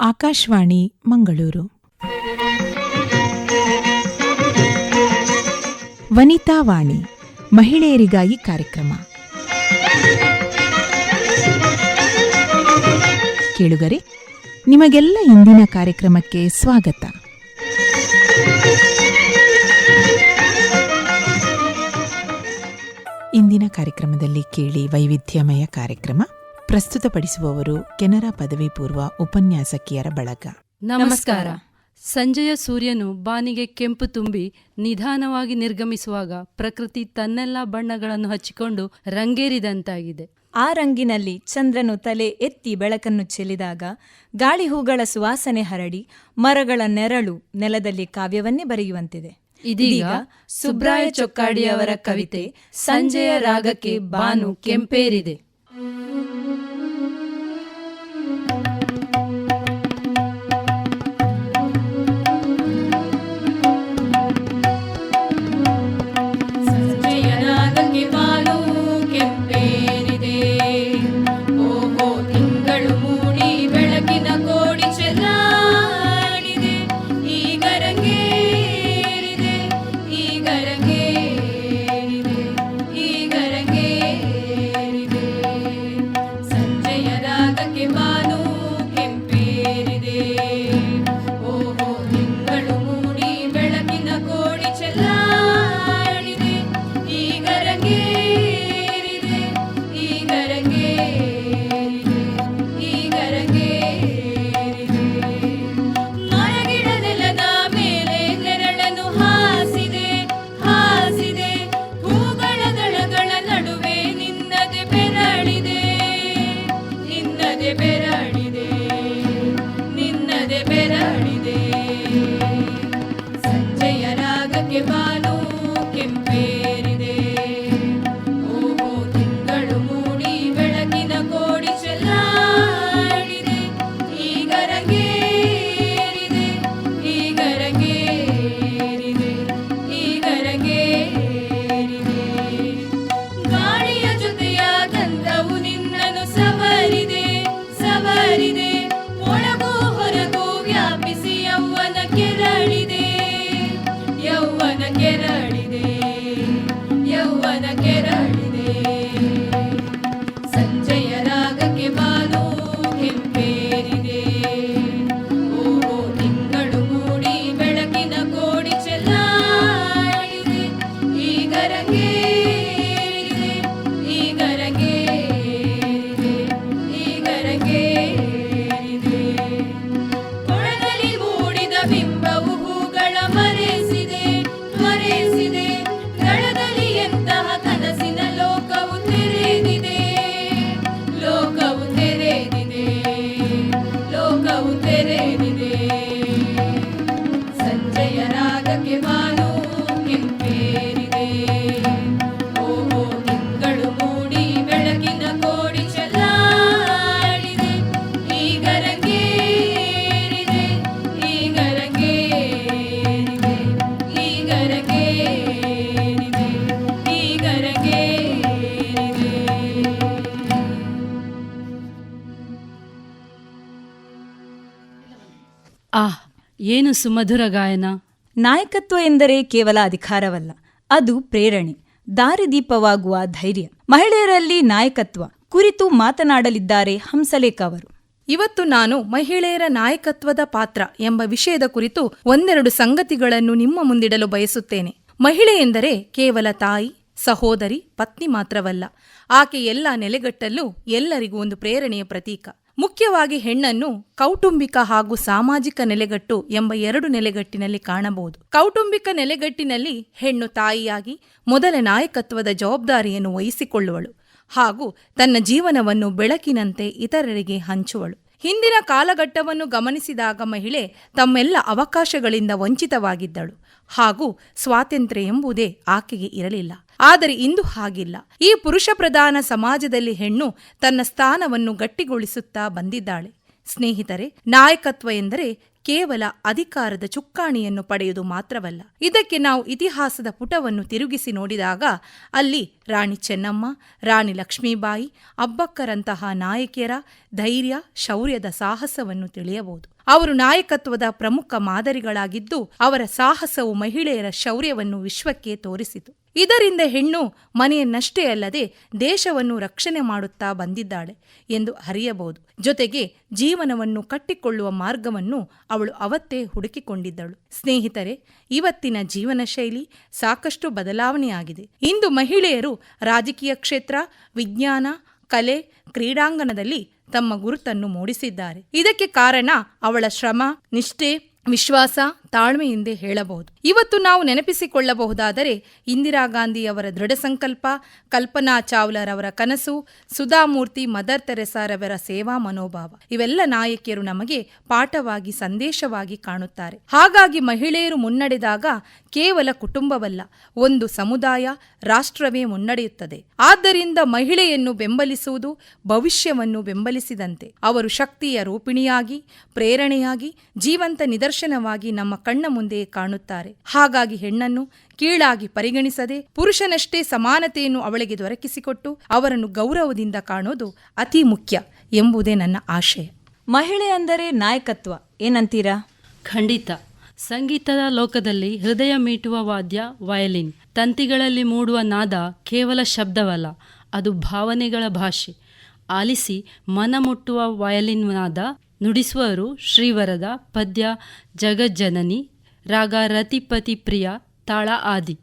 ಆಕಾಶವಾಣಿ, ಮಂಗಳೂರು. ವನಿತಾ ವಾಣಿ, ಮಹಿಳೆಯರಿಗಾಗಿ ಕಾರ್ಯಕ್ರಮ. ಕೇಳುಗರೆ, ನಿಮಗೆಲ್ಲ ಇಂದಿನ ಕಾರ್ಯಕ್ರಮಕ್ಕೆ ಸ್ವಾಗತ. ಇಂದಿನ ಕಾರ್ಯಕ್ರಮದಲ್ಲಿ ಕೇಳಿ ವೈವಿಧ್ಯಮಯ ಕಾರ್ಯಕ್ರಮ. ಪ್ರಸ್ತುತಪಡಿಸುವವರು ಕೆನರಾ ಪದವಿ ಪೂರ್ವ ಉಪನ್ಯಾಸಕಿಯರ ಬಳಗ. ನಮಸ್ಕಾರ. ಸಂಜೆಯ ಸೂರ್ಯನು ಬಾನಿಗೆ ಕೆಂಪು ತುಂಬಿ ನಿಧಾನವಾಗಿ ನಿರ್ಗಮಿಸುವಾಗ ಪ್ರಕೃತಿ ತನ್ನೆಲ್ಲ ಬಣ್ಣಗಳನ್ನು ಹಚ್ಚಿಕೊಂಡು ರಂಗೇರಿದಂತಾಗಿದೆ. ಆ ರಂಗಿನಲ್ಲಿ ಚಂದ್ರನು ತಲೆ ಎತ್ತಿ ಬೆಳಕನ್ನು ಚೆಲ್ಲಿದಾಗ ಗಾಳಿ ಹೂಗಳ ಸುವಾಸನೆ ಹರಡಿ ಮರಗಳ ನೆರಳು ನೆಲದಲ್ಲಿ ಕಾವ್ಯವನ್ನೇ ಬರೆಯುವಂತಿದೆ. ಇದೀಗ ಸುಬ್ರಾಯ ಚೊಕ್ಕಾಡಿಯವರ ಕವಿತೆ ಸಂಜೆಯ ರಾಗಕ್ಕೆ ಬಾನು ಕೆಂಪೇರಿದೆ. ಏನು ಸುಮಧುರ ಗಾಯನ? ನಾಯಕತ್ವ ಎಂದರೆ ಕೇವಲ ಅಧಿಕಾರವಲ್ಲ ಅದು ಪ್ರೇರಣೆ ದಾರಿದೀಪವಾಗುವ ಧೈರ್ಯ. ಮಹಿಳೆಯರಲ್ಲಿ ನಾಯಕತ್ವ ಕುರಿತು ಮಾತನಾಡಲಿದ್ದಾರೆ ಹಂಸಲೇಖ ಅವರು. ಇವತ್ತು ನಾನು ಮಹಿಳೆಯರ ನಾಯಕತ್ವದ ಪಾತ್ರ ಎಂಬ ವಿಷಯದ ಕುರಿತು ಒಂದೆರಡು ಸಂಗತಿಗಳನ್ನು ನಿಮ್ಮ ಮುಂದಿಡಲು ಬಯಸುತ್ತೇನೆ. ಮಹಿಳೆ ಎಂದರೆ ಕೇವಲ ತಾಯಿ ಸಹೋದರಿ ಪತ್ನಿ ಮಾತ್ರವಲ್ಲ ಆಕೆ ಎಲ್ಲ ನೆಲೆಗಟ್ಟಲ್ಲೂ ಎಲ್ಲರಿಗೂ ಒಂದು ಪ್ರೇರಣೆಯ ಪ್ರತೀಕ. ಮುಖ್ಯವಾಗಿ ಹೆಣ್ಣನ್ನು ಕೌಟುಂಬಿಕ ಹಾಗೂ ಸಾಮಾಜಿಕ ನೆಲೆಗಟ್ಟು ಎಂಬ ಎರಡು ನೆಲೆಗಟ್ಟಿನಲ್ಲಿ ಕಾಣಬಹುದು. ಕೌಟುಂಬಿಕ ನೆಲೆಗಟ್ಟಿನಲ್ಲಿ ಹೆಣ್ಣು ತಾಯಿಯಾಗಿ ಮೊದಲ ನಾಯಕತ್ವದ ಜವಾಬ್ದಾರಿಯನ್ನು ವಹಿಸಿಕೊಳ್ಳುವಳು ಹಾಗೂ ತನ್ನ ಜೀವನವನ್ನು ಬೆಳಕಿನಂತೆ ಇತರರಿಗೆ ಹಂಚುವಳು. ಹಿಂದಿನ ಕಾಲಘಟ್ಟವನ್ನು ಗಮನಿಸಿದಾಗ ಮಹಿಳೆ ತಮ್ಮೆಲ್ಲ ಅವಕಾಶಗಳಿಂದ ವಂಚಿತವಾಗಿದ್ದಳು ಹಾಗೂ ಸ್ವಾತಂತ್ರ್ಯ ಎಂಬುದೇ ಆಕೆಗೆ ಇರಲಿಲ್ಲ. ಆದರೆ ಇಂದು ಹಾಗಿಲ್ಲ. ಈ ಪುರುಷ ಪ್ರಧಾನ ಸಮಾಜದಲ್ಲಿ ಹೆಣ್ಣು ತನ್ನ ಸ್ಥಾನವನ್ನು ಗಟ್ಟಿಗೊಳಿಸುತ್ತಾ ಬಂದಿದ್ದಾಳೆ. ಸ್ನೇಹಿತರೆ, ನಾಯಕತ್ವ ಎಂದರೆ ಕೇವಲ ಅಧಿಕಾರದ ಚುಕ್ಕಾಣಿಯನ್ನು ಪಡೆಯುವುದು ಮಾತ್ರವಲ್ಲ. ಇದಕ್ಕೆ ನಾವು ಇತಿಹಾಸದ ಪುಟವನ್ನು ತಿರುಗಿಸಿ ನೋಡಿದಾಗ ಅಲ್ಲಿ ರಾಣಿ ಚೆನ್ನಮ್ಮ, ರಾಣಿ ಲಕ್ಷ್ಮೀಬಾಯಿ, ಅಬ್ಬಕ್ಕರಂತಹ ನಾಯಕಿಯರ ಧೈರ್ಯ, ಶೌರ್ಯದ ಸಾಹಸವನ್ನು ತಿಳಿಯಬಹುದು. ಅವರು ನಾಯಕತ್ವದ ಪ್ರಮುಖ ಮಾದರಿಗಳಾಗಿದ್ದು ಅವರ ಸಾಹಸವು ಮಹಿಳೆಯರ ಶೌರ್ಯವನ್ನು ವಿಶ್ವಕ್ಕೆ ತೋರಿಸಿತು. ಇದರಿಂದ ಹೆಣ್ಣು ಮನೆಯನ್ನಷ್ಟೇ ಅಲ್ಲದೆ ದೇಶವನ್ನು ರಕ್ಷಣೆ ಮಾಡುತ್ತಾ ಬಂದಿದ್ದಾಳೆ ಎಂದು ಅರಿಯಬಹುದು. ಜೊತೆಗೆ ಜೀವನವನ್ನು ಕಟ್ಟಿಕೊಳ್ಳುವ ಮಾರ್ಗವನ್ನು ಅವಳು ಅವತ್ತೇ ಹುಡುಕಿಕೊಂಡಿದ್ದಳು. ಸ್ನೇಹಿತರೆ, ಇವತ್ತಿನ ಜೀವನ ಶೈಲಿ ಸಾಕಷ್ಟು ಬದಲಾವಣೆಯಾಗಿದೆ. ಇಂದು ಮಹಿಳೆಯರು ರಾಜಕೀಯ ಕ್ಷೇತ್ರ, ವಿಜ್ಞಾನ ಕಲೆ ಕ್ರೀಡಾಂಗಣದಲ್ಲಿ ತಮ್ಮ ಗುರುತನ್ನು ಮೂಡಿಸಿದ್ದಾರೆ. ಇದಕ್ಕೆ ಕಾರಣ ಅವಳ ಶ್ರಮ ನಿಷ್ಠೆ ವಿಶ್ವಾಸ ತಾಳ್ಮೆ ಎಂದೇ ಹೇಳಬಹುದು. ಇವತ್ತು ನಾವು ನೆನಪಿಸಿಕೊಳ್ಳಬಹುದಾದರೆ ಇಂದಿರಾ ಗಾಂಧಿಯವರ ದೃಢ ಸಂಕಲ್ಪ, ಕಲ್ಪನಾ ಚಾವ್ಲಾರವರ ಕನಸು, ಸುಧಾಮೂರ್ತಿ ಮದರ್ ತೆರೆಸಾರವರ ಸೇವಾ ಮನೋಭಾವ. ಇವೆಲ್ಲ ನಾಯಕಿಯರು ನಮಗೆ ಪಾಠವಾಗಿ, ಸಂದೇಶವಾಗಿ ಕಾಣುತ್ತಾರೆ. ಹಾಗಾಗಿ ಮಹಿಳೆಯರು ಮುನ್ನಡೆದಾಗ ಕೇವಲ ಕುಟುಂಬವಲ್ಲ, ಒಂದು ಸಮುದಾಯ, ರಾಷ್ಟ್ರವೇ ಮುನ್ನಡೆಯುತ್ತದೆ. ಆದ್ದರಿಂದ ಮಹಿಳೆಯನ್ನು ಬೆಂಬಲಿಸುವುದು ಭವಿಷ್ಯವನ್ನು ಬೆಂಬಲಿಸಿದಂತೆ. ಅವರು ಶಕ್ತಿಯ ರೂಪಿಣಿಯಾಗಿ, ಪ್ರೇರಣೆಯಾಗಿ, ಜೀವಂತ ನಿದರ್ಶನವಾಗಿ ನಮ್ಮ ಕಣ್ಣ ಮುಂದೆ ಕಾಣುತ್ತಾರೆ. ಹಾಗಾಗಿ ಹೆಣ್ಣನ್ನು ಕೀಳಾಗಿ ಪರಿಗಣಿಸದೆ ಪುರುಷನಷ್ಟೇ ಸಮಾನತೆಯನ್ನು ಅವಳಿಗೆ ದೊರಕಿಸಿಕೊಟ್ಟು ಅವರನ್ನು ಗೌರವದಿಂದ ಕಾಣೋದು ಅತಿ ಮುಖ್ಯ ಎಂಬುದೇ ನನ್ನ ಆಶಯ. ಮಹಿಳೆ ಅಂದರೆ ನಾಯಕತ್ವ ಏನಂತೀರಾ? ಖಂಡಿತ. ಸಂಗೀತದ ಲೋಕದಲ್ಲಿ ಹೃದಯ ಮೀಟುವ ವಾದ್ಯ ವಯಲಿನ್. ತಂತಿಗಳಲ್ಲಿ ಮೂಡುವ ನಾದ ಕೇವಲ ಶಬ್ದವಲ್ಲ ಅದು ಭಾವನೆಗಳ ಭಾಷೆ. ಆಲಿಸಿ ಮನ ಮುಟ್ಟುವ ವಯಲಿನ್ ನಾದ ನುಡಿಸುವರು ಶ್ರೀವರದ ಪದ್ಯ ಜಗಜ್ಜನನಿ ರಾಗ ರತಿಪತಿ ಪ್ರಿಯ ತಾಳ ಆದಿ.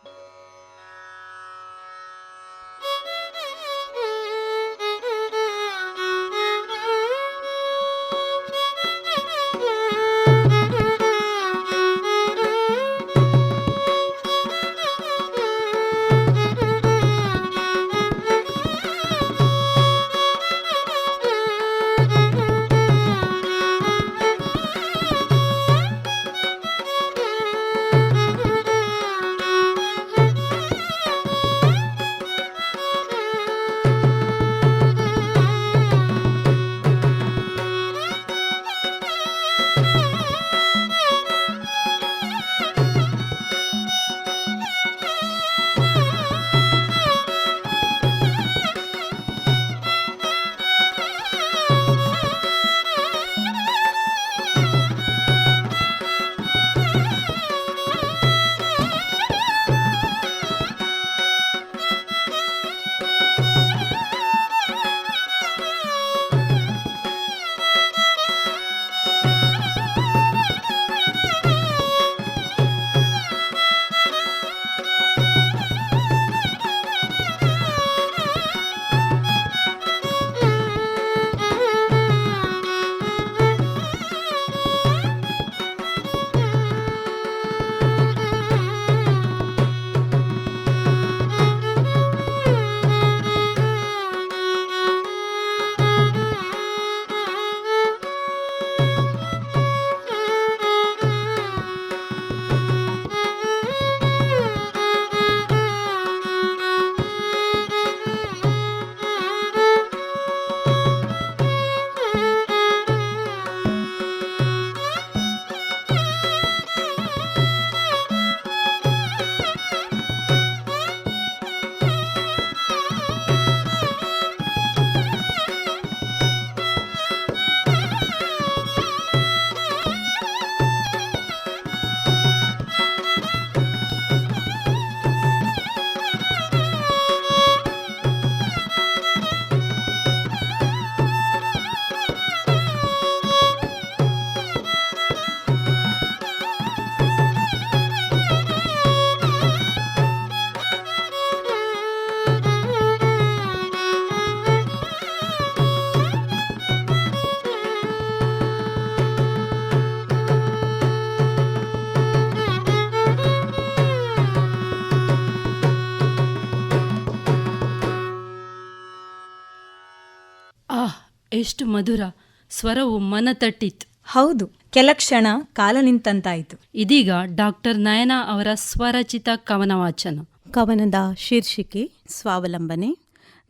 ಎಷ್ಟು ಮಧುರ. ಸ್ವರವು ಮನ ತಟ್ಟಿತ್ತು. ಹೌದು ಕೆಲ ಕ್ಷಣ ಕಾಲ ನಿಂತಂತಾಯಿತು. ಇದೀಗ ಡಾಕ್ಟರ್ ನಯನ ಅವರ ಸ್ವರಚಿತ ಕವನ ವಾಚನ ಕವನದ ಶೀರ್ಷಿಕೆ ಸ್ವಾವಲಂಬನೆ.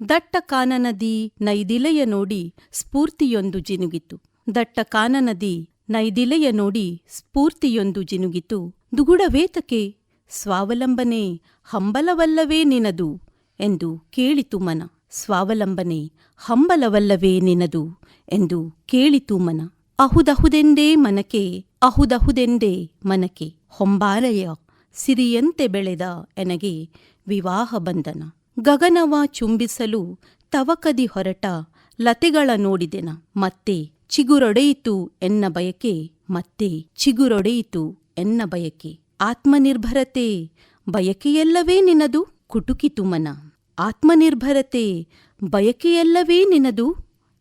ದಟ್ಟ ಕಾನನದಿ ನೈದಿಲೆಯ ನೋಡಿ ಸ್ಫೂರ್ತಿಯೊಂದು ಜಿನುಗಿತು ದಟ್ಟ ಕಾನನದಿ ನೈದಿಲೆಯ ನೋಡಿ ಸ್ಫೂರ್ತಿಯೊಂದು ಜಿನುಗಿತು. ದುಗುಡವೇತಕೆ ಸ್ವಾವಲಂಬನೆ ಹಂಬಲವಲ್ಲವೇ ನಿನದು ಎಂದು ಕೇಳಿತು ಮನ. ಸ್ವಾವಲಂಬನೆ ಹಂಬಲವಲ್ಲವೇ ನಿನದು ಎಂದು ಕೇಳಿತು ಮನ ಅಹುದಹುದೆಂದೇ ಮನಕೆ ಅಹುದಹುದೆಂದೇ ಮನಕೆ, ಹೊಂಬಾರೆಯ ಸಿರಿಯಂತೆ ಬೆಳೆದ ಎನಗೆ ವಿವಾಹ ಬಂಧನ. ಗಗನವ ಚುಂಬಿಸಲು ತವಕದಿ ಹೊರಟ ಲತೆಗಳ ನೋಡಿದೆನ, ಮತ್ತೆ ಚಿಗುರೊಡೆಯಿತು ಎನ್ನ ಬಯಕೆ, ಮತ್ತೆ ಚಿಗುರೊಡೆಯಿತು ಎನ್ನ ಬಯಕೆ. ಆತ್ಮನಿರ್ಭರತೆ ಬಯಕೆಯಲ್ಲವೇ ನಿನದು? ಕುಟುಕಿತು ಮನ ಆತ್ಮನಿರ್ಭರತೆ, ಬಯಕೆಯಲ್ಲವೇ ನಿನದು?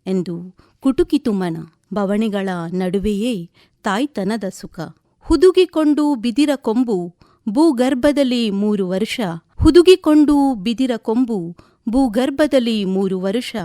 ಎಂದು ಕುಟುಕಿತು ಮನ ಬವಣೆಗಳ ನಡುವೆಯೇ ತಾಯ್ತನದ ಸುಖ. ಹುದುಗಿಕೊಂಡು ಬಿದಿರ ಕೊಂಬು, ಭೂಗರ್ಭದಲ್ಲಿ ಮೂರು ವರ್ಷ. ಹುದುಗಿಕೊಂಡು ಬಿದಿರ ಕೊಂಬು, ಭೂಗರ್ಭದಲ್ಲಿ ಮೂರು ವರ್ಷ.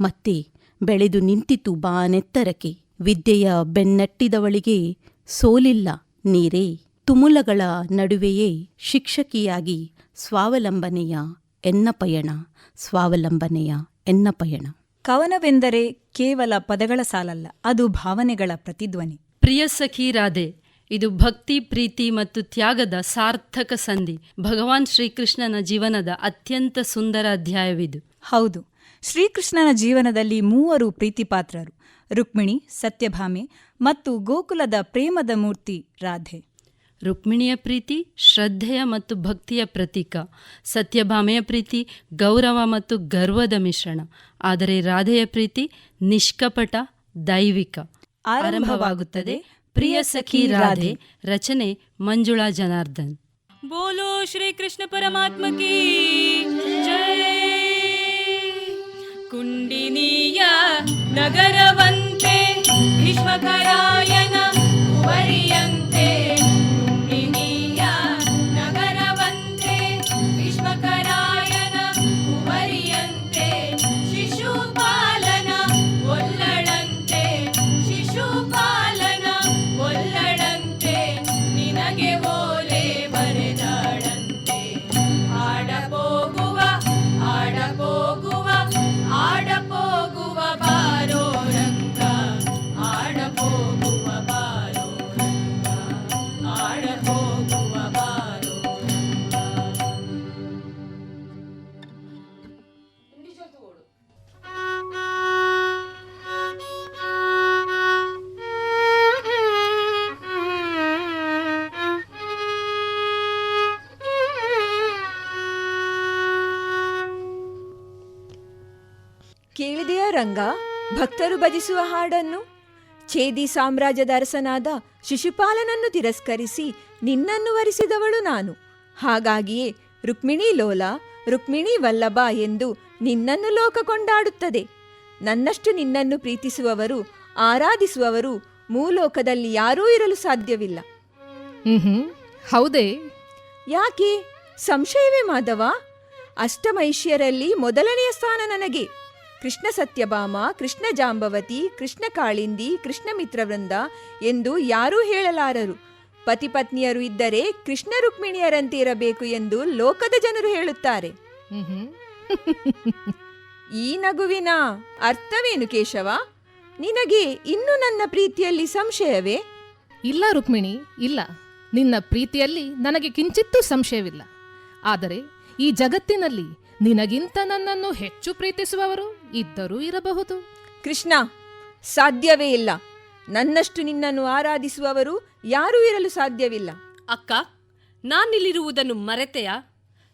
ಮತ್ತೆ ಬೆಳೆದು ನಿಂತಿತು ಬಾನೆತ್ತರಕ್ಕೆ ವಿದ್ಯೆಯ ಬೆನ್ನಟ್ಟಿದವಳಿಗೆ ಸೋಲಿಲ್ಲ ನೀರೇ. ತುಮುಲಗಳ ನಡುವೆಯೇ ಶಿಕ್ಷಕಿಯಾಗಿ ಸ್ವಾವಲಂಬನೆಯ ಎನ್ನ ಪಯಣ ಸ್ವಾವಲಂಬನೆಯ ಎನ್ನ ಪಯಣ. ಕವನವೆಂದರೆ ಕೇವಲ ಪದಗಳ ಸಾಲಲ್ಲ ಅದು ಭಾವನೆಗಳ ಪ್ರತಿಧ್ವನಿ. ಪ್ರಿಯ ಸಖಿ ರಾಧೆ ಇದು ಭಕ್ತಿ ಪ್ರೀತಿ ಮತ್ತು ತ್ಯಾಗದ ಸಾರ್ಥಕ ಸಂಧಿ. ಭಗವಾನ್ ಶ್ರೀಕೃಷ್ಣನ ಜೀವನದ ಅತ್ಯಂತ ಸುಂದರ ಅಧ್ಯಾಯವಿದು. ಹೌದು ಶ್ರೀಕೃಷ್ಣನ ಜೀವನದಲ್ಲಿ ಮೂವರು ಪ್ರೀತಿಪಾತ್ರರು ರುಕ್ಮಿಣಿ ಸತ್ಯಭಾಮೆ ಮತ್ತು ಗೋಕುಲದ ಪ್ರೇಮದ ಮೂರ್ತಿ ರಾಧೆ. ರುಕ್ಮಿಣಿಯ ಪ್ರೀತಿ, ಶ್ರದ್ಧೆಯ ಮತ್ತು ಭಕ್ತಿಯ ಪ್ರತೀಕ. ಸತ್ಯಭಾಮೆಯ ಪ್ರೀತಿ, ಗೌರವ ಮತ್ತು ಗರ್ವದ ಮಿಶ್ರಣ. ಆದರೆ ರಾಧೆಯ ಪ್ರೀತಿ, ನಿಷ್ಕಪಟ, ದೈವಿಕ. ಆರಂಭವಾಗುತ್ತದೆ ಪ್ರಿಯ ಸಖಿ ರಾಧೆ, ರಚನೆ ಮಂಜುಳಾ ಜನಾರ್ದನ್. ಬೋಲೋ ಶ್ರೀ ಕೃಷ್ಣ ಪರಮಾತ್ಮ ಕುಂಡಿನಿಯ ನಗರವ ರಂಗ ಭಕ್ತರು ಭಜಿಸುವ ಹಾಡನ್ನು? ಛೇದಿ ಸಾಮ್ರಾಜ್ಯದ ಅರಸನಾದ ಶಿಶುಪಾಲನನ್ನು ತಿರಸ್ಕರಿಸಿ ನಿನ್ನನ್ನು ವರಿಸಿದವಳು ನಾನು. ಹಾಗಾಗಿಯೇ ರುಕ್ಮಿಣಿ ಲೋಲ ರುಕ್ಮಿಣಿ ವಲ್ಲಭ ಎಂದು ನಿನ್ನನ್ನು ಲೋಕ ಕೊಂಡಾಡುತ್ತದೆ. ನನ್ನಷ್ಟು ನಿನ್ನನ್ನು ಪ್ರೀತಿಸುವವರು ಆರಾಧಿಸುವವರು ಮೂಲೋಕದಲ್ಲಿ ಯಾರೂ ಇರಲು ಸಾಧ್ಯವಿಲ್ಲ. ಹೌದೇ. ಯಾಕೆ? ಸಂಶಯವೇ ಮಾಧವ. ಅಷ್ಟಮೈಷ್ಯರಲ್ಲಿ ಮೊದಲನೆಯ ಸ್ಥಾನ ನನಗೆ. ಕೃಷ್ಣ ಸತ್ಯಭಾಮ ಕೃಷ್ಣ ಜಾಂಬವತಿ ಕೃಷ್ಣ ಕಾಳಿಂದಿ ಕೃಷ್ಣ ಮಿತ್ರವೃಂದ ಎಂದು ಯಾರೂ ಹೇಳಲಾರರು. ಪತಿಪತ್ನಿಯರು ಇದ್ದರೆ ಕೃಷ್ಣ ರುಕ್ಮಿಣಿಯರಂತೆ ಇರಬೇಕು ಎಂದು ಲೋಕದ ಜನರು ಹೇಳುತ್ತಾರೆ. ಈ ನಗುವಿನ ಅರ್ಥವೇನು ಕೇಶವ? ನಿನಗೆ ಇನ್ನು ನನ್ನ ಪ್ರೀತಿಯಲ್ಲಿ ಸಂಶಯವೇ? ಇಲ್ಲ ರುಕ್ಮಿಣಿ ಇಲ್ಲ. ನಿನ್ನ ಪ್ರೀತಿಯಲ್ಲಿ ನನಗೆ ಕಿಂಚಿತ್ತೂ ಸಂಶಯವಿಲ್ಲ. ಆದರೆ ಈ ಜಗತ್ತಿನಲ್ಲಿ ನಿನಗಿಂತ ನನ್ನನ್ನು ಹೆಚ್ಚು ಪ್ರೀತಿಸುವವರು ಇದ್ದರೂ ಇರಬಹುದು. ಕೃಷ್ಣ ಸಾಧ್ಯವೇ ಇಲ್ಲ. ನನ್ನಷ್ಟು ನಿನ್ನನ್ನು ಆರಾಧಿಸುವವರು ಯಾರೂ ಇರಲು ಸಾಧ್ಯವಿಲ್ಲ. ಅಕ್ಕ ನಾನಿಲ್ಲಿರುವುದನ್ನು ಮರೆತೆಯ?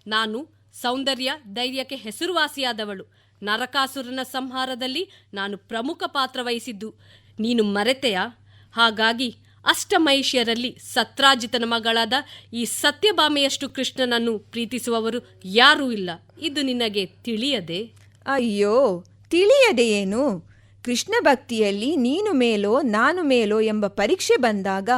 ನಾನು ಸೌಂದರ್ಯ ಧೈರ್ಯಕ್ಕೆ ಹೆಸರುವಾಸಿಯಾದವಳು. ನರಕಾಸುರನ ಸಂಹಾರದಲ್ಲಿ ನಾನು ಪ್ರಮುಖ ಪಾತ್ರ ವಹಿಸಿದ್ದು. ನೀನು ಮರೆತೆಯ? ಹಾಗಾಗಿ ಅಷ್ಟಮಹಿಷ್ಯರಲ್ಲಿ ಸತ್ರಾಜಿತನ ಮಗಳಾದ ಈ ಸತ್ಯಭಾಮೆಯಷ್ಟು ಕೃಷ್ಣನನ್ನು ಪ್ರೀತಿಸುವವರು ಯಾರೂ ಇಲ್ಲ. ಇದು ನಿನಗೆ ತಿಳಿಯದೆ? ಅಯ್ಯೋ ತಿಳಿಯದೆ ಏನು? ಕೃಷ್ಣ ಭಕ್ತಿಯಲ್ಲಿ ನೀನು ಮೇಲೋ ನಾನು ಮೇಲೋ ಎಂಬ ಪರೀಕ್ಷೆ ಬಂದಾಗ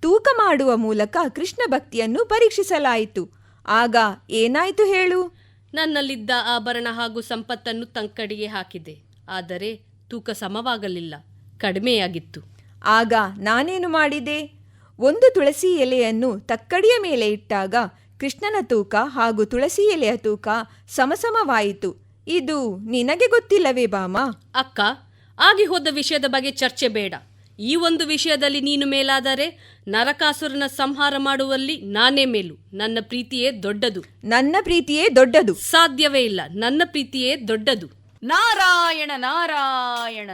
ತೂಕ ಮಾಡುವ ಮೂಲಕ ಕೃಷ್ಣ ಭಕ್ತಿಯನ್ನು ಪರೀಕ್ಷಿಸಲಾಯಿತು. ಆಗ ಏನಾಯಿತು ಹೇಳು? ನನ್ನಲ್ಲಿದ್ದ ಆಭರಣ ಹಾಗೂ ಸಂಪತ್ತನ್ನು ತಂಕಡಿಗೆ ಹಾಕಿದೆ. ಆದರೆ ತೂಕ ಸಮವಾಗಲಿಲ್ಲ. ಕಡಿಮೆಯಾಗಿತ್ತು. ಆಗ ನಾನೇನು ಮಾಡಿದೆ? ಒಂದು ತುಳಸಿ ಎಲೆಯನ್ನು ತಕ್ಕಡಿಯ ಮೇಲೆ ಇಟ್ಟಾಗ ಕೃಷ್ಣನ ತೂಕ ಹಾಗೂ ತುಳಸಿ ಎಲೆಯ ತೂಕ ಸಮಸಮವಾಯಿತು. ಇದು ನಿನಗೆ ಗೊತ್ತಿಲ್ಲವೇ ಬಾಮ? ಅಕ್ಕ ಆಗಿ ಹೋದ ವಿಷಯದ ಬಗ್ಗೆ ಚರ್ಚೆ ಬೇಡ. ಈ ಒಂದು ವಿಷಯದಲ್ಲಿ ನೀನು ಮೇಲಾದರೆ ನರಕಾಸುರನ ಸಂಹಾರ ಮಾಡುವಲ್ಲಿ ನಾನೇ ಮೇಲು. ನನ್ನ ಪ್ರೀತಿಯೇ ದೊಡ್ಡದು. ನನ್ನ ಪ್ರೀತಿಯೇ ದೊಡ್ಡದು. ಸಾಧ್ಯವೇ ಇಲ್ಲ. ನನ್ನ ಪ್ರೀತಿಯೇ ದೊಡ್ಡದು. ನಾರಾಯಣ ನಾರಾಯಣ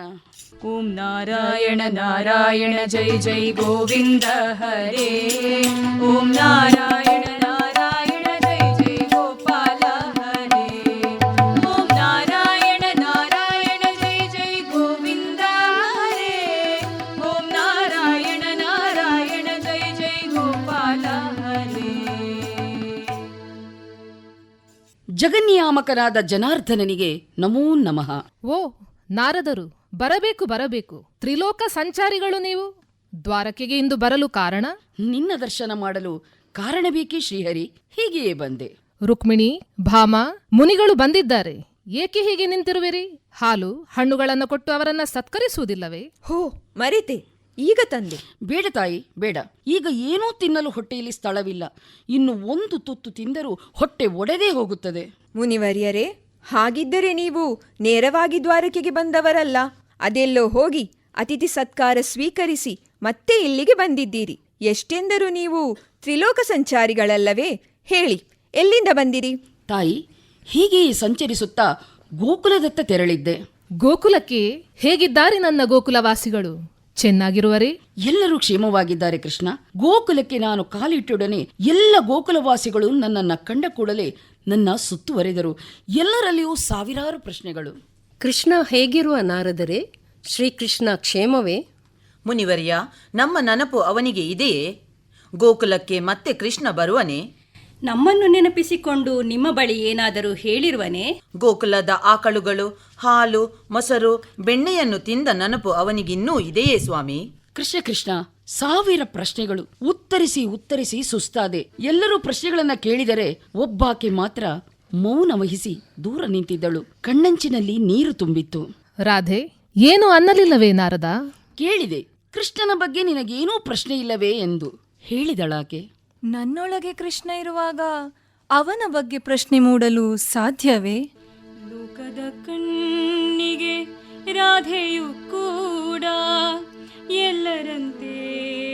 ಓಂ ನಾರಾಯಣ ನಾರಾಯಣ ಜೈ ಜೈ ಗೋವಿಂದ ಹರೇ ಓಂ ನಾರಾಯಣ ಜಗನ್ನಿಯಾಮಕನಾದ ಜನಾರ್ದನನಿಗೆ ನಮೋ ನಮಃ. ಓ ನಾರದರು ಬರಬೇಕು ಬರಬೇಕು. ತ್ರಿಲೋಕ ಸಂಚಾರಿಗಳು ನೀವು? ದ್ವಾರಕೆಗೆ ಇಂದು ಬರಲು ಕಾರಣ? ನಿನ್ನ ದರ್ಶನ ಮಾಡಲು ಕಾರಣ ಬೇಕೇ ಶ್ರೀಹರಿ ಹೀಗೆಯೇ ಬಂದೆ. ರುಕ್ಮಿಣಿ ಭಾಮ ಮುನಿಗಳು ಬಂದಿದ್ದಾರೆ. ಏಕೆ ಹೀಗೆ ನಿಂತಿರುವಿರಿ? ಹಾಲು ಹಣ್ಣುಗಳನ್ನು ಕೊಟ್ಟು ಅವರನ್ನ ಸತ್ಕರಿಸುವುದಿಲ್ಲವೇ? ಹೋ ಮರೆತೆ. ಈಗ ತಂದೆ. ಬೇಡ ತಾಯಿ ಬೇಡ. ಈಗ ಏನೂ ತಿನ್ನಲು ಹೊಟ್ಟೆಯಲ್ಲಿ ಸ್ಥಳವಿಲ್ಲ. ಇನ್ನು ಒಂದು ತುತ್ತು ತಿಂದರೂ ಹೊಟ್ಟೆ ಒಡೆದೇ ಹೋಗುತ್ತದೆ. ಮುನಿವರಿಯರೇ ಹಾಗಿದ್ದರೆ ನೀವು ನೇರವಾಗಿ ದ್ವಾರಕೆಗೆ ಬಂದವರಲ್ಲ. ಅದೆಲ್ಲೋ ಹೋಗಿ ಅತಿಥಿ ಸತ್ಕಾರ ಸ್ವೀಕರಿಸಿ ಮತ್ತೆ ಇಲ್ಲಿಗೆ ಬಂದಿದ್ದೀರಿ. ಎಷ್ಟೆಂದರೂ ನೀವು ತ್ರಿಲೋಕ ಸಂಚಾರಿಗಳಲ್ಲವೇ? ಹೇಳಿ ಎಲ್ಲಿಂದ ಬಂದಿರಿ? ತಾಯಿ ಹೀಗೆ ಸಂಚರಿಸುತ್ತಾ ಗೋಕುಲದತ್ತ ತೆರಳಿದ್ದೆ. ಗೋಕುಲಕ್ಕೆ ಹೇಗಿದ್ದಾರೆ ನನ್ನ ಗೋಕುಲವಾಸಿಗಳು? ಚೆನ್ನಾಗಿರುವರೇ? ಎಲ್ಲರೂ ಕ್ಷೇಮವಾಗಿದ್ದಾರೆ ಕೃಷ್ಣ. ಗೋಕುಲಕ್ಕೆ ನಾನು ಕಾಲಿಟ್ಟೊಡನೆ ಎಲ್ಲ ಗೋಕುಲವಾಸಿಗಳು ನನ್ನನ್ನು ಕಂಡ ಕೂಡಲೇ ನನ್ನ ಸುತ್ತುವರೆದರು ಎಲ್ಲರಲ್ಲಿಯೂ ಸಾವಿರಾರು ಪ್ರಶ್ನೆಗಳು. ಕೃಷ್ಣ ಹೇಗಿರುವ ನಾರದರೆ? ಶ್ರೀಕೃಷ್ಣ ಕ್ಷೇಮವೇ? ಮುನಿವರ್ಯ ನಮ್ಮ ನೆನಪು ಅವನಿಗೆ ಇದೆಯೇ? ಗೋಕುಲಕ್ಕೆ ಮತ್ತೆ ಕೃಷ್ಣ ಬರುವನೆ? ನಮ್ಮನ್ನು ನೆನಪಿಸಿಕೊಂಡು ನಿಮ್ಮ ಬಳಿ ಏನಾದರೂ ಹೇಳಿರುವನೆ? ಗೋಕುಲದ ಆಕಳುಗಳು ಹಾಲು ಮೊಸರು ಬೆಣ್ಣೆಯನ್ನು ತಿಂದ ನೆನಪು ಅವನಿಗಿನ್ನೂ ಇದೆಯೇ ಸ್ವಾಮಿ? ಕೃಷ್ಣ ಕೃಷ್ಣ ಸಾವಿರ ಪ್ರಶ್ನೆಗಳು. ಉತ್ತರಿಸಿ ಉತ್ತರಿಸಿ ಸುಸ್ತಾದೆ. ಎಲ್ಲರೂ ಪ್ರಶ್ನೆಗಳನ್ನ ಕೇಳಿದರೆ ಒಬ್ಬಾಕೆ ಮಾತ್ರ ಮೌನ ವಹಿಸಿ ದೂರ ನಿಂತಿದ್ದಳು. ಕಣ್ಣಂಚಿನಲ್ಲಿ ನೀರು ತುಂಬಿತ್ತು. ರಾಧೆ ಏನು ಅನ್ನಲಿಲ್ಲವೇ ನಾರದ? ಕೇಳಿದೆ. ಕೃಷ್ಣನ ಬಗ್ಗೆ ನಿನಗೇನೂ ಪ್ರಶ್ನೆ ಇಲ್ಲವೇ ಎಂದು ಹೇಳಿದಳಾಕೆ. ನನ್ನೊಳಗೆ ಕೃಷ್ಣ ಇರುವಾಗ ಅವನ ಬಗ್ಗೆ ಪ್ರಶ್ನೆ ಮೂಡಲು ಸಾಧ್ಯವೇ? ಲೋಕದ ಕಣ್ಣಿಗೆ ರಾಧೆಯು ಕೂಡ ಎಲ್ಲರಂತೆ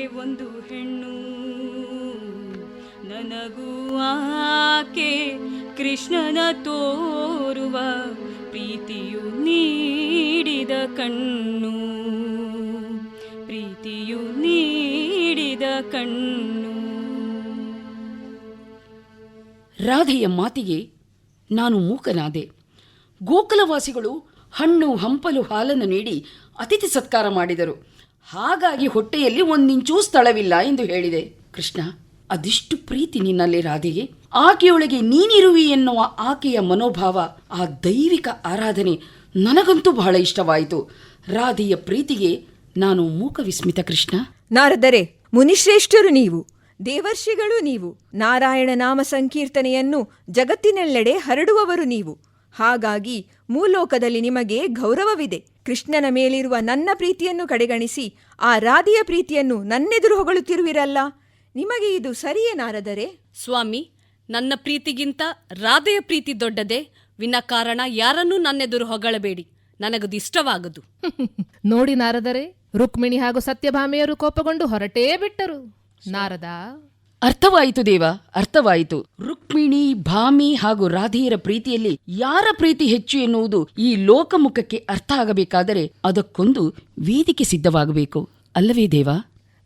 ಒಂದು ಹೆಣ್ಣು. ನನಗೂ ಆಕೆ ಕೃಷ್ಣನ ತೋರುವ ಪ್ರೀತಿಯು ನೀಡಿದ ಕಣ್ಣು. ಪ್ರೀತಿಯು ನೀಡಿದ ಕಣ್ಣು. ರಾಧೆಯ ಮಾತಿಗೆ ನಾನು ಮೂಕನಾದೆ. ಗೋಕುಲವಾಸಿಗಳು ಹಣ್ಣು, ಹಂಪಲು, ಹಾಲನ್ನು ನೀಡಿ ಅತಿಥಿ ಸತ್ಕಾರ ಮಾಡಿದರು. ಹಾಗಾಗಿ ಹೊಟ್ಟೆಯಲ್ಲಿ ಒಂದಿಂಚೂ ಸ್ಥಳವಿಲ್ಲ ಎಂದು ಹೇಳಿದೆ. ಕೃಷ್ಣ, ಅದಿಷ್ಟು ಪ್ರೀತಿ ನಿನ್ನಲ್ಲಿ ರಾಧೆಗೆ. ಆಕೆಯೊಳಗೆ ನೀನಿರುವಿ ಎನ್ನುವ ಆಕೆಯ ಮನೋಭಾವ, ಆ ದೈವಿಕ ಆರಾಧನೆ ನನಗಂತೂ ಬಹಳ ಇಷ್ಟವಾಯಿತು. ರಾಧೆಯ ಪ್ರೀತಿಗೆ ನಾನು ಮೂಕ ವಿಸ್ಮಿತ ಕೃಷ್ಣ. ನಾರದರೆ, ಮುನಿಶ್ರೇಷ್ಠರು ನೀವು. ದೇವರ್ಷಿಗಳು ನೀವು. ನಾರಾಯಣ ನಾಮ ಸಂಕೀರ್ತನೆಯನ್ನು ಜಗತ್ತಿನೆಲ್ಲೆಡೆ ಹರಡುವವರು ನೀವು. ಹಾಗಾಗಿ ಮೂಲೋಕದಲ್ಲಿ ನಿಮಗೆ ಗೌರವವಿದೆ. ಕೃಷ್ಣನ ಮೇಲಿರುವ ನನ್ನ ಪ್ರೀತಿಯನ್ನು ಕಡೆಗಣಿಸಿ ಆ ರಾಧಿಯ ಪ್ರೀತಿಯನ್ನು ನನ್ನೆದುರು ಹೊಗಳುತ್ತಿರುವಿರಲ್ಲ. ನಿಮಗೆ ಇದು ಸರಿಯೇನಾರದರೆ ಸ್ವಾಮಿ ನನ್ನ ಪ್ರೀತಿಗಿಂತ ರಾಧೆಯ ಪ್ರೀತಿ ದೊಡ್ಡದೆ ವಿನಾಕಾರಣ ಯಾರನ್ನೂ ನನ್ನೆದುರು ಹೊಗಳಬೇಡಿ. ನನಗದು ಇಷ್ಟವಾಗದು. ನೋಡಿ ನಾರದರೆ ರುಕ್ಮಿಣಿ ಹಾಗೂ ಸತ್ಯಭಾಮೆಯರು ಕೋಪಗೊಂಡು ಹೊರಟೇ ಬಿಟ್ಟರು. ನಾರದ ಅರ್ಥವಾಯಿತು ದೇವ ಅರ್ಥವಾಯಿತು. ರುಕ್ಮಿಣಿ ಭಾಮಿ ಹಾಗೂ ರಾಧೆಯರ ಪ್ರೀತಿಯಲ್ಲಿ ಯಾರ ಪ್ರೀತಿ ಹೆಚ್ಚು ಎನ್ನುವುದು ಈ ಲೋಕಮುಖಕ್ಕೆ ಅರ್ಥ ಆಗಬೇಕಾದರೆ ಅದಕ್ಕೊಂದು ವೇದಿಕೆ ಸಿದ್ಧವಾಗಬೇಕು. ಅಲ್ಲವೇ ದೇವ?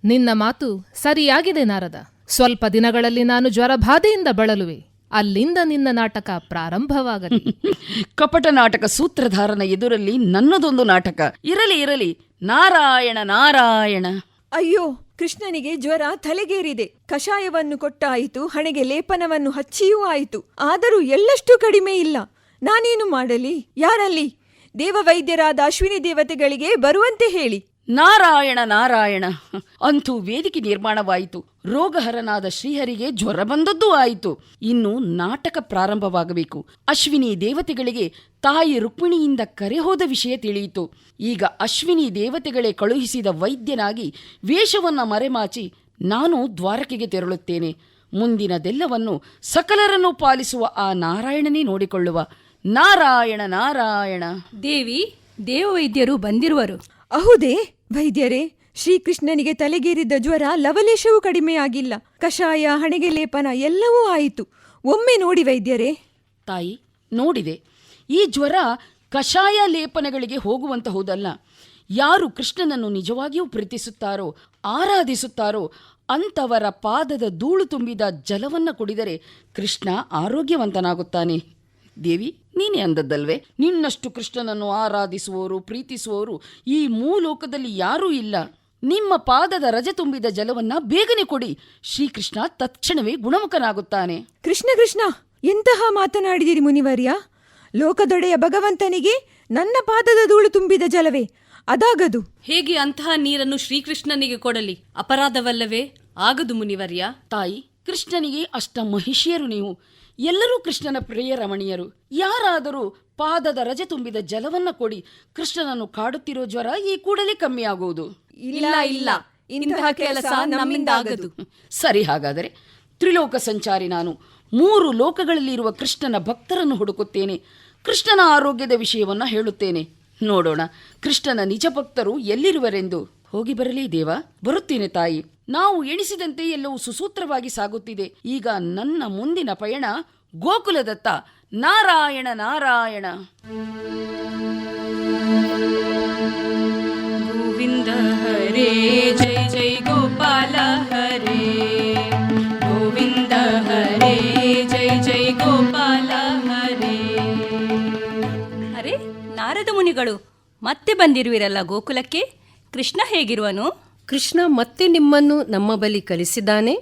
ನಿನ್ನ ಮಾತು ಸರಿಯಾಗಿದೆ ನಾರದ. ಸ್ವಲ್ಪ ದಿನಗಳಲ್ಲಿ ನಾನು ಜ್ವರಬಾಧೆಯಿಂದ ಬಳಲುವೆ. ಅಲ್ಲಿಂದ ನಿನ್ನ ನಾಟಕ ಪ್ರಾರಂಭವಾಗಲಿ. ಕಪಟ ನಾಟಕ ಸೂತ್ರಧಾರನ ಎದುರಲ್ಲಿ ನನ್ನದೊಂದು ನಾಟಕ. ಇರಲಿ ಇರಲಿ. ನಾರಾಯಣ ನಾರಾಯಣ. ಅಯ್ಯೋ ಕೃಷ್ಣನಿಗೆ ಜ್ವರ ತಲೆಗೇರಿದೆ. ಕಷಾಯವನ್ನು ಕೊಟ್ಟಾಯಿತು, ಹಣೆಗೆ ಲೇಪನವನ್ನು ಹಚ್ಚಿಯೂ ಆಯಿತು. ಆದರೂ ಎಳ್ಳಷ್ಟು ಕಡಿಮೆ ಇಲ್ಲ. ನಾನೇನು ಮಾಡಲಿ? ಯಾರಲ್ಲಿ? ದೇವವೈದ್ಯರಾದ ಅಶ್ವಿನಿ ದೇವತೆಗಳಿಗೆ ಬರುವಂತೆ ಹೇಳಿ. ನಾರಾಯಣ ನಾರಾಯಣ. ಅಂತೂ ವೇದಿಕೆ ನಿರ್ಮಾಣವಾಯಿತು. ರೋಗಹರನಾದ ಶ್ರೀಹರಿಗೆ ಜ್ವರ ಬಂದದ್ದೂ ಆಯಿತು. ಇನ್ನು ನಾಟಕ ಪ್ರಾರಂಭವಾಗಬೇಕು. ಅಶ್ವಿನಿ ದೇವತೆಗಳಿಗೆ ತಾಯಿ ರುಕ್ಮಿಣಿಯಿಂದ ಕರೆ ಹೋದ ವಿಷಯ ತಿಳಿಯಿತು. ಈಗ ಅಶ್ವಿನಿ ದೇವತೆಗಳೇ ಕಳುಹಿಸಿದ ವೈದ್ಯನಾಗಿ ವೇಷವನ್ನ ಮರೆಮಾಚಿ ನಾನು ದ್ವಾರಕೆಗೆ ತೆರಳುತ್ತೇನೆ. ಮುಂದಿನದೆಲ್ಲವನ್ನು ಸಕಲರನ್ನು ಪಾಲಿಸುವ ಆ ನಾರಾಯಣನೇ ನೋಡಿಕೊಳ್ಳುವ. ನಾರಾಯಣ ನಾರಾಯಣ. ದೇವಿ, ದೇವವೈದ್ಯರು ಬಂದಿರುವರು. ಅಹುದೇ ವೈದ್ಯರೇ, ಶ್ರೀಕೃಷ್ಣನಿಗೆ ತಲೆಗೇರಿದ್ದ ಜ್ವರ ಲವಲೇಶವೂ ಕಡಿಮೆಯಾಗಿಲ್ಲ. ಕಷಾಯ, ಹಣೆಗೆ ಲೇಪನ ಎಲ್ಲವೂ ಆಯಿತು. ಒಮ್ಮೆ ನೋಡಿ ವೈದ್ಯರೇ. ತಾಯಿ, ನೋಡಿದೆ. ಈ ಜ್ವರ ಕಷಾಯ ಲೇಪನಗಳಿಗೆ ಹೋಗುವಂತಹುದಲ್ಲ ಯಾರು ಕೃಷ್ಣನನ್ನು ನಿಜವಾಗಿಯೂ ಪ್ರೀತಿಸುತ್ತಾರೋ, ಆರಾಧಿಸುತ್ತಾರೋ ಅಂಥವರ ಪಾದದ ಧೂಳು ತುಂಬಿದ ಜಲವನ್ನು ಕುಡಿದರೆ ಕೃಷ್ಣ ಆರೋಗ್ಯವಂತನಾಗುತ್ತಾನೆ. ದೇವಿ ನೀನೇ ಅಂದದ್ದಲ್ವೇ? ನಿನ್ನಷ್ಟು ಕೃಷ್ಣನನ್ನು ಆರಾಧಿಸುವವರು ಪ್ರೀತಿಸುವವರು ಈ ಮೂಲೋಕದಲ್ಲಿ ಯಾರೂ ಇಲ್ಲ. ನಿಮ್ಮ ಪಾದದ ರಜೆ ತುಂಬಿದ ಜಲವನ್ನ ಬೇಗನೆ ಕೊಡಿ. ಶ್ರೀಕೃಷ್ಣ ತತ್ಕ್ಷಣವೇ ಗುಣಮುಖನಾಗುತ್ತಾನೆ. ಕೃಷ್ಣ ಕೃಷ್ಣ ಎಂತಹ ಮಾತನಾಡಿದಿರಿ ಮುನಿವರ್ಯ? ಲೋಕದೊಡೆಯ ಭಗವಂತನಿಗೆ ನನ್ನ ಪಾದದ ಧೂಳು ತುಂಬಿದ ಜಲವೇ ಅದಾಗದು. ಹೇಗೆ ಅಂತಹ ನೀರನ್ನು ಶ್ರೀಕೃಷ್ಣನಿಗೆ ಕೊಡಲಿ? ಅಪರಾಧವಲ್ಲವೇ? ಆಗದು ಮುನಿವರ್ಯ. ತಾಯಿ ಕೃಷ್ಣನಿಗೆ ಅಷ್ಟ ಮಹಿಷಿಯರು ನೀವು. ಎಲ್ಲರೂ ಕೃಷ್ಣನ ಪ್ರಿಯ ರಮಣೀಯರು. ಯಾರಾದರೂ ಪಾದದ ರಜೆ ತುಂಬಿದ ಜಲವನ್ನ ಕೊಡಿ ಕೃಷ್ಣನನ್ನು ಕಾಡುತ್ತಿರೋ ಜ್ವರ ಈ ಕೂಡಲೇ ಕಮ್ಮಿ ಆಗುವುದು. ಇಲ್ಲ ಇಲ್ಲ. ಇಂತಹ ಕೆಲಸ ನಮ್ಮಿಂದ ಆಗದು ಸರಿ ಹಾಗಾದರೆ ತ್ರಿಲೋಕ ಸಂಚಾರಿ ನಾನು. ಮೂರು ಲೋಕಗಳಲ್ಲಿರುವ ಕೃಷ್ಣನ ಭಕ್ತರನ್ನು ಹುಡುಕುತ್ತೇನೆ. ಕೃಷ್ಣನ ಆರೋಗ್ಯದ ವಿಷಯವನ್ನ ಹೇಳುತ್ತೇನೆ. ನೋಡೋಣ ಕೃಷ್ಣನ ನಿಜ ಭಕ್ತರು ಎಲ್ಲಿರುವರೆಂದು. ಹೋಗಿ ಬರಲಿ ದೇವ ಬರುತ್ತೇನೆ ತಾಯಿ. ನಾವು ಎಣಿಸಿದಂತೆ ಎಲ್ಲವೂ ಸುಸೂತ್ರವಾಗಿ ಸಾಗುತ್ತಿದೆ. ಈಗ ನನ್ನ ಮುಂದಿನ ಪಯಣ ಗೋಕುಲದತ್ತ. ನಾರಾಯಣ ನಾರಾಯಣ. ಗೋವಿಂದ ಹರೇ ಜೈ ಜೈ ಗೋಪಾಲ ಹರೇ. ಗೋವಿಂದ ಹರೇ ಜೈ ಜೈ ಗೋಪಾಲ ಹರೇ. ಅರೆ ನಾರದ ಮುನಿಗಳು ಮತ್ತೆ ಬಂದಿರುವಿರಲ್ಲ ಗೋಕುಲಕ್ಕೆ? ಕೃಷ್ಣ ಹೇಗಿರುವನು? ಕೃಷ್ಣ ಮತ್ತೆ ನಿಮ್ಮನ್ನು ನಮ್ಮ ಬಳಿ ಕಲಿಸಿದ್ದಾನೆ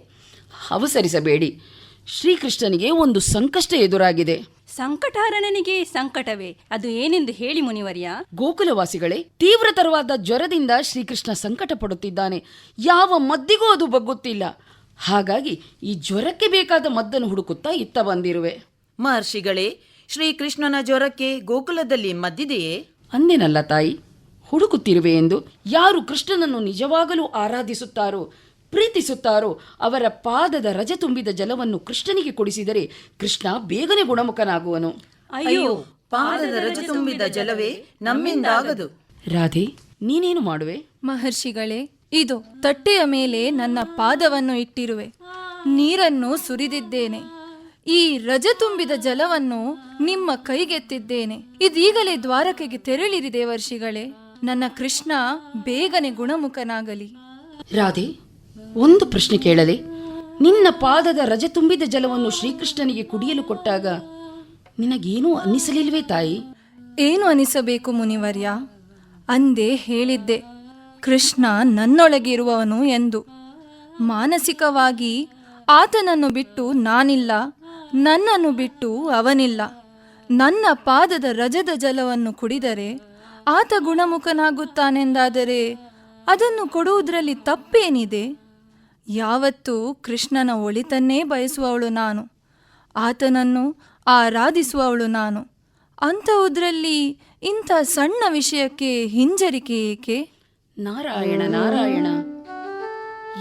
ಅವಸರಿಸಬೇಡಿ ಶ್ರೀಕೃಷ್ಣನಿಗೆ ಒಂದು ಸಂಕಷ್ಟ ಎದುರಾಗಿದೆ. ಸಂಕಟಾರಣನಿಗೆ ಸಂಕಟವೇ? ಅದು ಏನೆಂದು ಹೇಳಿ ಮುನಿವರ್ಯ. ಗೋಕುಲವಾಸಿಗಳೇ ತೀವ್ರತರವಾದ ಜ್ವರದಿಂದ ಶ್ರೀಕೃಷ್ಣ ಸಂಕಟ ಪಡುತ್ತಿದ್ದಾನೆ ಯಾವ ಮದ್ದಿಗೂ ಅದು ಬಗ್ಗುತ್ತಿಲ್ಲ. ಹಾಗಾಗಿ ಈ ಜ್ವರಕ್ಕೆ ಬೇಕಾದ ಮದ್ದನ್ನು ಹುಡುಕುತ್ತಾ ಇತ್ತ ಬಂದಿರುವೆ. ಮಹರ್ಷಿಗಳೇ ಶ್ರೀಕೃಷ್ಣನ ಜ್ವರಕ್ಕೆ ಗೋಕುಲದಲ್ಲಿ ಮದ್ದಿದೆಯೇ? ಅಂದೇನಲ್ಲ ತಾಯಿ. ಹುಡುಕುತ್ತಿರುವೆ ಎಂದು ಯಾರು ಕೃಷ್ಣನನ್ನು ನಿಜವಾಗಲೂ ಆರಾಧಿಸುತ್ತಾರೋ ಪ್ರೀತಿಸುತ್ತಾರೋ ಅವರ ಪಾದದ ರಜ ತುಂಬಿದ ಜಲವನ್ನು ಕೃಷ್ಣನಿಗೆ ಕೊಡಿಸಿದರೆ ಕೃಷ್ಣ ಬೇಗನೆ ಗುಣಮುಖನಾಗುವನು. ಅಯ್ಯೋ ಪಾದದ ರಜ ತುಂಬಿದ ಜಲವೇ ನಮ್ಮಿಂದಾಗದು. ರಾಧೆ ನೀನೇನು ಮಾಡುವೆ? ಮಹರ್ಷಿಗಳೇ ಇದು ತಟ್ಟೆಯ ಮೇಲೆ ನನ್ನ ಪಾದವನ್ನು ಇಟ್ಟಿರುವೆ. ನೀರನ್ನು ಸುರಿದಿದ್ದೇನೆ. ಈ ರಜ ತುಂಬಿದ ಜಲವನ್ನು ನಿಮ್ಮ ಕೈಗೆತ್ತಿದ್ದೇನೆ. ಇದೀಗಲೇ ದ್ವಾರಕೆಗೆ ತೆರಳಿರಿ ದೇವರ್ಷಿಗಳೇ. ನನ್ನ ಕೃಷ್ಣ ಬೇಗನೆ ಗುಣಮುಖನಾಗಲಿ. ರಾಧೆ ಒಂದು ಪ್ರಶ್ನೆ ಕೇಳಲಿ. ನಿನ್ನ ಪಾದದ ರಜ ತುಂಬಿದ ಜಲವನ್ನು ಶ್ರೀಕೃಷ್ಣನಿಗೆ ಕುಡಿಯಲು ಕೊಟ್ಟಾಗ ನಿನಗೇನೂ ಅನ್ನಿಸಲಿಲ್ವೇ ತಾಯಿ? ಏನು ಅನಿಸಬೇಕು ಮುನಿವರ್ಯ? ಅಂದೇ ಹೇಳಿದ್ದೆ ಕೃಷ್ಣ ನನ್ನೊಳಗಿರುವವನು ಎಂದು. ಮಾನಸಿಕವಾಗಿ ಆತನನ್ನು ಬಿಟ್ಟು ನಾನಿಲ್ಲ ನನ್ನನ್ನು ಬಿಟ್ಟು ಅವನಿಲ್ಲ. ನನ್ನ ಪಾದದ ರಜದ ಜಲವನ್ನು ಕುಡಿದರೆ ಆತ ಗುಣಮುಖನಾಗುತ್ತಾನೆಂದಾದರೆ ಅದನ್ನು ಕೊಡುವುದರಲ್ಲಿ ತಪ್ಪೇನಿದೆ? ಯಾವತ್ತೂ ಕೃಷ್ಣನ ಒಳಿತನ್ನೇ ಬಯಸುವವಳು ನಾನು. ಆತನನ್ನು ಆರಾಧಿಸುವವಳು ನಾನು. ಅಂಥವುದರಲ್ಲಿ ಇಂಥ ಸಣ್ಣ ವಿಷಯಕ್ಕೆ ಹಿಂಜರಿಕೆ ಏಕೆ? ನಾರಾಯಣ ನಾರಾಯಣ.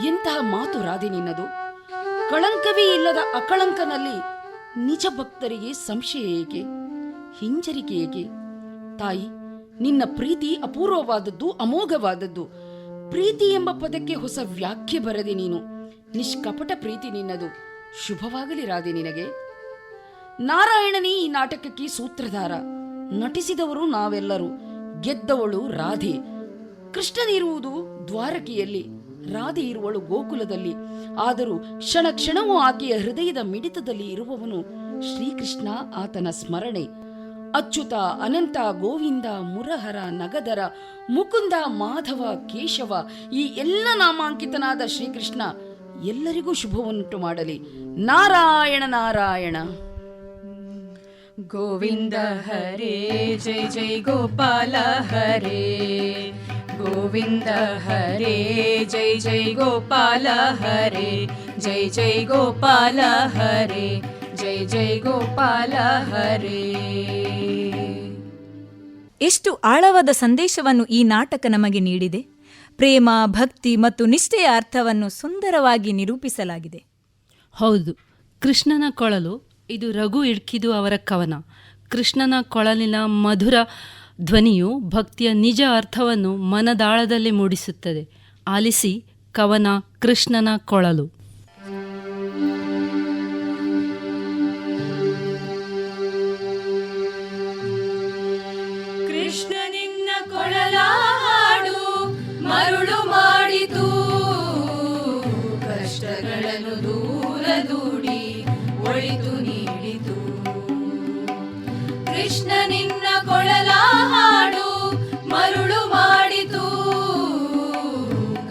ಎಂತಹ ಮಾತು ರಾಧಿ ನಿನ್ನದು? ಕಳಂಕವೇ ಇಲ್ಲದ ಅಕಳಂಕನಲ್ಲಿ ನಿಜ ಭಕ್ತರಿಗೆ ಸಂಶಯ ಏಕೆ? ಹಿಂಜರಿಕೆ ಏಕೆ? ತಾಯಿ ನಿನ್ನ ಪ್ರೀತಿ ಅಪೂರ್ವವಾದದ್ದು, ಅಮೋಘವಾದದ್ದು. ಪ್ರೀತಿ ಎಂಬ ಪದಕ್ಕೆ ಹೊಸ ವ್ಯಾಖ್ಯೆ ಬರದೆ ನೀನು. ನಿಷ್ಕಪಟ ಪ್ರೀತಿ ನಿನ್ನದು. ಶುಭವಾಗಲಿ ರಾಧೆ ನಿನಗೆ. ನಾರಾಯಣನೇ ಈ ನಾಟಕಕ್ಕೆ ಸೂತ್ರಧಾರ. ನಟಿಸಿದವರು ನಾವೆಲ್ಲರೂ. ಗೆದ್ದವಳು ರಾಧೆ. ಕೃಷ್ಣನಿರುವುದು ದ್ವಾರಕೆಯಲ್ಲಿ. ರಾಧೆ ಇರುವಳು ಗೋಕುಲದಲ್ಲಿ. ಆದರೂ ಕ್ಷಣ ಕ್ಷಣವೂ ಆಕೆಯ ಹೃದಯದ ಮಿಡಿತದಲ್ಲಿ ಇರುವವನು ಶ್ರೀಕೃಷ್ಣ ಆತನ ಸ್ಮರಣೆ. ಅಚ್ಯುತ, ಅನಂತ, ಗೋವಿಂದ, ಮುರಹರ, ನಗದರ, ಮುಕುಂದ, ಮಾಧವ, ಕೇಶವ ಈ ಎಲ್ಲ ನಾಮಾಂಕಿತನಾದ ಶ್ರೀಕೃಷ್ಣ ಎಲ್ಲರಿಗೂ ಶುಭವನ್ನುಂಟು ಮಾಡಲಿ. ನಾರಾಯಣ ನಾರಾಯಣ. ಗೋವಿಂದ ಹರೇ, ಜೈ ಜೈ ಗೋಪಾಲ ಹರೇ. ಗೋವಿಂದ ಹರೇ, ಜೈ ಜೈ ಗೋಪಾಲ ಹರೇ. ಜೈ ಜೈ ಗೋಪಾಲ ಹರೇ. ಜೈ ಜೈ ಗೋಪಾಲ ಹರಿ. ಎಷ್ಟು ಆಳವಾದ ಸಂದೇಶವನ್ನು ಈ ನಾಟಕ ನಮಗೆ ನೀಡಿದೆ. ಪ್ರೇಮ ಭಕ್ತಿ ಮತ್ತು ನಿಷ್ಠೆಯ ಅರ್ಥವನ್ನು ಸುಂದರವಾಗಿ ನಿರೂಪಿಸಲಾಗಿದೆ. ಹೌದು ಕೃಷ್ಣನ ಕೊಳಲು ಇದು ರಘು ಇಡ್ಕಿದು ಅವರ ಕವನ. ಕೃಷ್ಣನ ಕೊಳಲಿನ ಮಧುರ ಧ್ವನಿಯು ಭಕ್ತಿಯ ನಿಜ ಅರ್ಥವನ್ನು ಮನದಾಳದಲ್ಲಿ ಮೂಡಿಸುತ್ತದೆ. ಆಲಿಸಿ ಕವನ ಕೃಷ್ಣನ ಕೊಳಲು. ಮರುಳು ಮಾಡಿತು. ಕಷ್ಟಗಳನ್ನು ದೂರ ದೂಡಿ ಒಳಿತು ನೀಡಿತು. ಕೃಷ್ಣ ನಿನ್ನ ಕೊಳಲ ಹಾಡು ಮರುಳು ಮಾಡಿತು.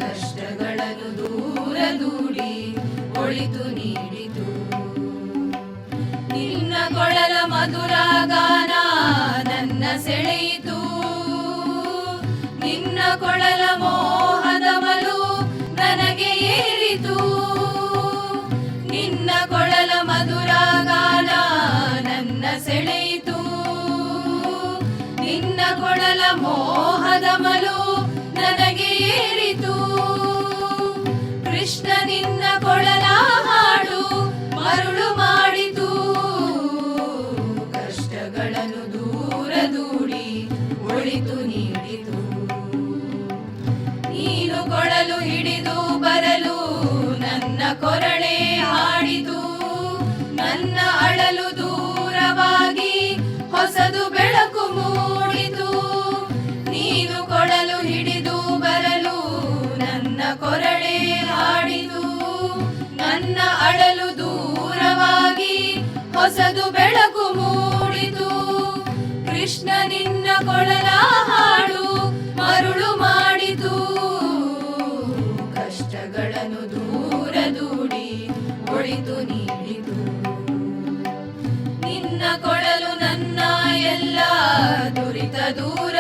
ಕಷ್ಟಗಳನ್ನು ದೂರ ದೂಡಿ ಒಳಿತು ನೀಡಿತು. ನಿನ್ನ ಕೊಳಲ ಮಧುರ ಮೋಹದ ಮಲು ನನಗೆ ಏರಿತು. ಕೃಷ್ಣ ನಿನ್ನ ಕೊಳಲ ಹಾಡು ಮರುಳು ಮಾಡಿತು. ಕಷ್ಟಗಳನ್ನು ದೂರ ದೂಡಿ ಒಳಿತು ನೀಡಿತು. ನೀನು ಕೊಳಲು ಹಿಡಿದು ಬರಲು ನನ್ನ ಕೊರಳೆ ಕೃಷ್ಣ ನಿನ್ನ ಕೊಳಲ ಹಾಡು ಮರುಳು ಮಾಡಿತು. ಕಷ್ಟಗಳನ್ನು ದೂರ ದೂಡಿ ಒಳಿತು ನೀಡಿತು. ನಿನ್ನ ಕೊಳಲು ನನ್ನ ಎಲ್ಲ ದುರಿತ ದೂರ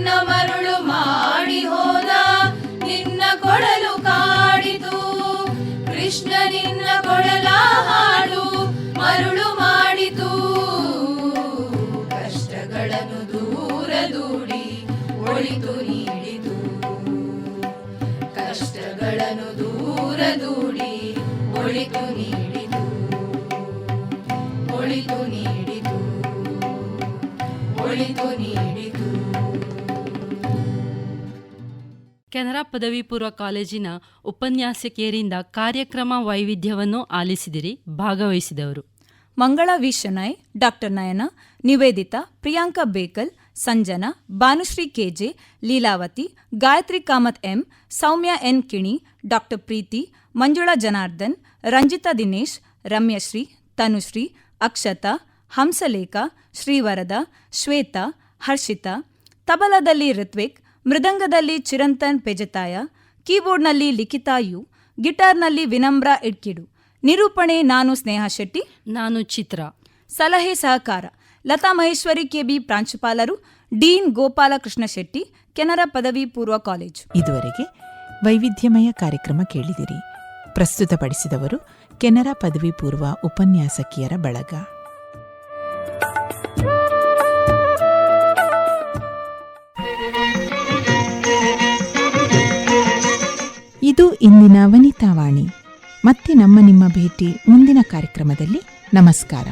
ನನ್ನ ಮರುಳು ಮಾಡಿ ಹೋದ, ನಿನ್ನ ಕೊಳಲು ಕಾಡಿತು. ಕೃಷ್ಣ ನಿನ್ನ ಕೊಳಲ ಹಾಡು ಮರುಳು ಮಾಡಿತು. ಕಷ್ಟಗಳನ್ನು ದೂರ ದೂಡಿ ಒಳಿತು ನೀಡಿತು. ಕಷ್ಟಗಳನ್ನು ದೂರ ದೂಡಿ ಒಳಿತು ನೀಡಿತು. ಒಳಿತು ನೀಡಿತು. ಒಳಿತು ನೀಡಿತು. ಕೆನರಾ ಪದವಿ ಪೂರ್ವ ಕಾಲೇಜಿನ ಉಪನ್ಯಾಸಕಿಯರಿಂದ ಕಾರ್ಯಕ್ರಮ ವೈವಿಧ್ಯವನ್ನು ಆಲಿಸಿದಿರಿ, ಭಾಗವಹಿಸಿದವರು. Mangala V Shenoy doctor Nayana, Nivedita Priyanka Bekal, Sanjana, Bhanushree K J, Leelavathi, Gayathri Kamath M, Soumya N Kini, doctor Preethi, Manjula Janardhan, Ranjitha Dinesh, Ramyashree, Tanushree, Akshatha, Hamsalekha, Shrivarada, Shwetha, Harshitha, ತಬಲದಲ್ಲಿ Ritwik ಮೃದಂಗದಲ್ಲಿ ಚಿರಂತನ್ ಪೆಜತಾಯ ಕೀಬೋರ್ಡ್ನಲ್ಲಿ ಲಿಖಿತಾಯು ಗಿಟಾರ್ನಲ್ಲಿ ವಿನಮ್ರ ಇಡ್ಕಿಡು ನಿರೂಪಣೆ ನಾನು ಸ್ನೇಹ ಶೆಟ್ಟಿ. ನಾನು ಚಿತ್ರ. ಸಲಹೆ ಸಹಕಾರ Latha Maheshwari KB ಪ್ರಾಂಶುಪಾಲರು ಡೀನ್ ಗೋಪಾಲಕೃಷ್ಣ ಶೆಟ್ಟಿ ಕೆನರಾ ಪದವಿ ಪೂರ್ವ ಕಾಲೇಜು. ಇದುವರೆಗೆ ವೈವಿಧ್ಯಮಯ ಕಾರ್ಯಕ್ರಮ ಕೇಳಿದಿರಿ. ಪ್ರಸ್ತುತಪಡಿಸಿದವರು ಕೆನರಾ ಪದವಿ ಪೂರ್ವ ಉಪನ್ಯಾಸಕಿಯರ ಬಳಗ. ಇದು ಇಂದಿನ ವನಿತಾವಾಣಿ. ಮತ್ತೆ ನಮ್ಮ ನಿಮ್ಮ ಭೇಟಿ ಮುಂದಿನ ಕಾರ್ಯಕ್ರಮದಲ್ಲಿ. ನಮಸ್ಕಾರ.